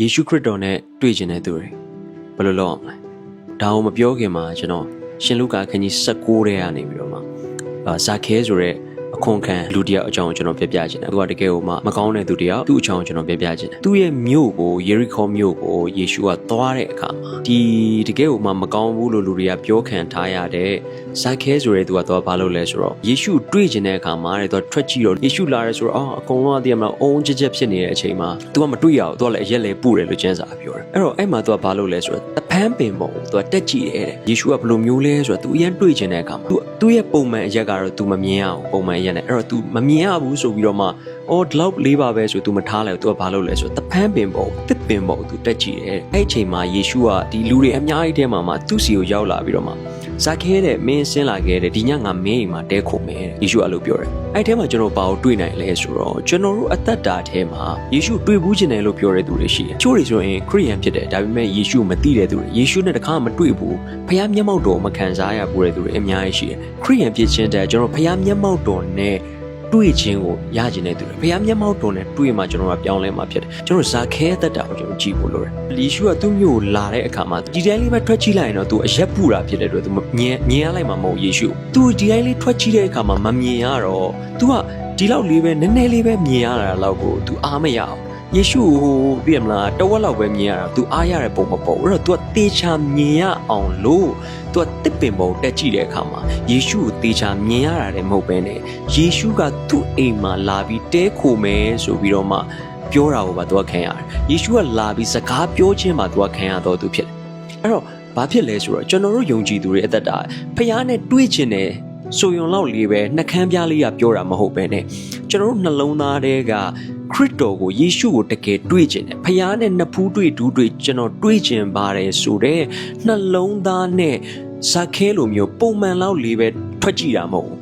ယေရှုခရစ်တော်နဲ့တွေ့ကျင်တဲ့သူတွေဘယ်လိုလုပ်အောင်လဲဒါအောင်မပြောခင်မှာကျွန်တော်ရှင်လုကာခန်းကြီး16ထဲကနေပြီးတော့မှအာဇာခဲဆိုတဲ့အခွန်ခံလူတစ်ယောက်အကြောင်းကိုကျွန်တော်ပြပြချင်တယ်သူကတကယ်ကိုမှမကောင်းတဲ့သူတစ်ယောက်သူ့အကြောင်းကိုကျွန်တော်ပြပြချင်တယ်သူ့ရဲ့မြို့ကိုယေရီခေါမြို့ကိုယေရှုကသွားတဲ့အခါမှာဒီတကယ်ကိုမှမကောင်းဘူးလို့လူတွေကပြောခံထားရတဲ့ ဇာခဲဆိုတဲ့သူကသွားဘာလုပ်လဲဆိုတော့ယေရှုတွေ့ကျင်တဲ့အခါမှာတဲ့သူကထွက်ကြည့်တော့ယေရှုလာရဲဆိုတော့အော်အကုန်လုံးကတည်းကမလားအုံးကြက်ကြက်ဖြစ်နေတဲ့အချိန်မှာသူကမတွေ့ရဘူးသူကလည်းအရက်လေပူတယ်လို့ကျမ်းစာပြောတယ်အဲ့တော့အဲ့မှာသူကဘာလုပ်လဲဆိုတော့တဖန်းပင်ပုံသူကတက်ကြည့်တယ်တဲ့ယေရှုကဘယ်လိုမျိုးလဲဆိုတော့သူအရင်တွေ့ကျင်တဲ့အခါမှာသူသူ့ရဲ့ပုံမှန်အရက်ကတော့သူမမြင်ရအောင်ပုံမှန်အရက်နဲ့အဲ့တော့ तू မမြင်ရဘူးဆိုပြီးတော့မှ အော်ဒီလောက်လေးပါပဲဆိုသူမထားလိုက်သူကဘာလုပ်လဲဆိုတဖန်းပင်ပေါ်တစ်ပင်ပေါ်သူတက်ကြည့်တယ်အဲ့အချိန်မှာယေရှုကဒီလူတွေအများကြီးထဲမှာမှသူ့စီကိုရောက်လာပြီးတော့မှဇာခဲတဲ့မင်းဆင်းလာခဲ့တဲ့ဒီညငါမင်းအိမ်မှာတဲခုမယ်တဲ့ယေရှုအဲ့လိုပြောတယ်အဲ့ထဲမှာကျွန်တော်ဘာကိုတွေ့နိုင်လဲဆိုတော့ကျွန်တော်တို့အသက်တာထဲမှာယေရှုတွေ့ဘူးခြင်းတယ်လို့ပြောတဲ့သူတွေရှိတယ်ချို့တွေဆိုရင်ခရိယန်ဖြစ်တယ်ဒါပေမဲ့ယေရှုမသိတဲ့သူတွေယေရှုနဲ့တခါမတွေ့ဘူးဖခင်မျက်မှောက်တော်မခံစားရဘူးတဲ့သူတွေအများကြီးရှိတယ်ခရိယန်ဖြစ်ခြင်းတဲ့ကျွန်တော်ဖခင်မျက်မှောက်တော်နဲ့ တွေ့ခြင်းကိုရကျင်တဲ့သူတွေဖခင်မျက်မှောက်တော်နဲ့တွေ့မှကျွန်တော်ကပြောင်းလဲမှာဖြစ်တယ်ကျွန်တော်ဇာခဲသက်တာကိုကျွန်တော်ကြည့်ဖို့လိုတယ်ယေရှုကသူ့မျိုးကိုလာတဲ့အခါမှာဒီတိုင်းလေးပဲထွက်ကြည့်လိုက်ရင်တော့သူအရက်ပူတာဖြစ်တဲ့အတွက်သူမြင်မြင်ရလိုက်မှာမဟုတ်ယေရှုသူဒီတိုင်းလေးထွက်ကြည့်တဲ့အခါမှာမမြင်ရတော့ तू ကဒီလောက်လေးပဲနည်းနည်းလေးပဲမြင်ရတာလောက်ကို तू အားမရအောင် ယေရှုဟိုပြည့်မလားတဝက်လောက်ပဲမြင်ရတာ तू အားရတဲ့ပုံမပေါ်ဘူးအဲ့တော့ तू ကတေချာမြင်ရအောင်လို့ तू ကတစ်ပင်ပုံတက်ကြည့်တဲ့အခါမှာယေရှုကိုတေချာမြင်ရတာလည်းမဟုတ်ပဲနဲ့ယေရှုကသူ့အိမ်မှာလာပြီးတဲခိုမယ်ဆိုပြီးတော့မှပြောတာကိုပါ तू ကခံရတယ်ယေရှုကလာပြီးစကားပြောခြင်းမှာ तू ကခံရတော့သူဖြစ်တယ်အဲ့တော့ဘာဖြစ်လဲဆိုတော့ကျွန်တော်တို့ယုံကြည်သူတွေအသက်တာဖះနဲ့တွေ့ခြင်းနဲ့ဆိုယုံလောက်လေးပဲနှကမ်းပြားလေးကပြောတာမဟုတ်ပဲနဲ့ကျွန်တော်တို့နှလုံးသားထဲက ခရစ်တော်ကိုယေရှုကိုတကယ်တွေ့ခြင်းနဲ့ဖះနဲ့နှစ်ဖူးတွေ့ဒူးတွေ့ကျွန်တော်တွေ့ခြင်းပါတယ်ဆိုတော့နှလုံးသားနဲ့ဇာခဲလိုမျိုးပုံမှန်လောက်လေးပဲထွက်ကြည့်တာမဟုတ်ဘူး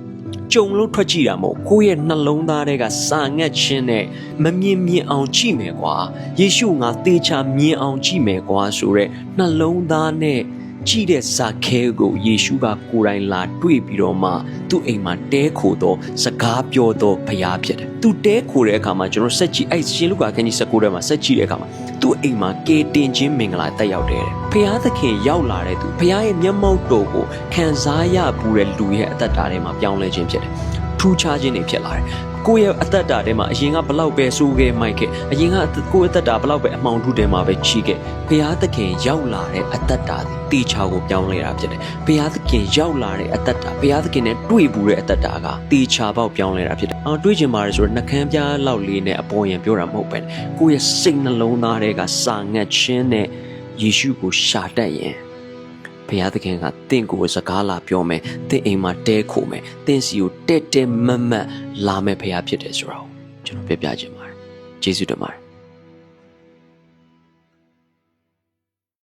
ကြုံလို့ထွက်ကြည့်တာမဟုတ်ကိုယ့်ရဲ့နှလုံးသားထဲကစာငတ်ခြင်းနဲ့မမြင်မြင်အောင်ကြည့်မယ်ကွာယေရှုငါသေချာမြင်အောင်ကြည့်မယ်ကွာဆိုတော့နှလုံးသားနဲ့ ကြည့်တဲ့ဇာခဲကိုယေရှုကကိုယ်တိုင်လာတွေ့ပြီးတော့မှသူ့အိမ်မှာတဲခိုတော့စကားပြောတော့ဖရားဖြစ်တယ်။သူတဲခိုတဲ့အခါမှာကျွန်တော်စက်ကြည့်အဲ့ရှင်လူကာခန်းကြီး19ထဲမှာစက်ကြည့်တဲ့အခါမှာသူ့အိမ်မှာကေတင်ချင်းမင်္ဂလာတက်ရောက်တယ်။ဖရားသခင်ရောက်လာတဲ့သူဖရားရဲ့မျက်မှောက်တော်ကိုခံစားရပူတဲ့လူရဲ့အသက်တာထဲမှာပြောင်းလဲခြင်းဖြစ်တယ်။ထူးခြားခြင်းတွေဖြစ်လာတယ်။ ကိုယ့်ရဲ့အသက်တာထဲမှာအရင်ကဘလောက်ပဲစိုးခဲ့မိုက်ခဲ့အရင်ကကိုယ့်ရဲ့အသက်တာဘလောက်ပဲအမှောင်ထုထဲမှာပဲချီခဲ့ဖရားသခင်ရောက်လာတဲ့အသက်တာတီချာကိုပြောင်းလဲတာဖြစ်တယ်ဖရားသခင်ရောက်လာတဲ့အသက်တာဖရားသခင်နဲ့တွေ့ဘူးတဲ့အသက်တာကတီချာပေါက်ပြောင်းလဲတာဖြစ်တယ်အော်တွေးချင်ပါတယ်ဆိုတော့နှကမ်းပြားလောက်လေးနဲ့အပေါ်ရင်ပြောတာမဟုတ်ပဲကိုယ့်ရဲ့စိတ်နှလုံးသားထဲကစာငတ်ခြင်းနဲ့ယေရှုကိုရှာတတ်ရင် ဘုရားသခင်ကတင့်ကိုစကားလာပြောမယ်တင့်အိမ်မှာတဲခိုမယ်တင့်စီကိုတဲ့တဲ့မတ်မတ်လာမယ်ဘုရားဖြစ်တယ်ဆိုတော့ကျွန်တော်ပြပြချင်ပါတယ်ကျေးဇူးတင်ပါတယ်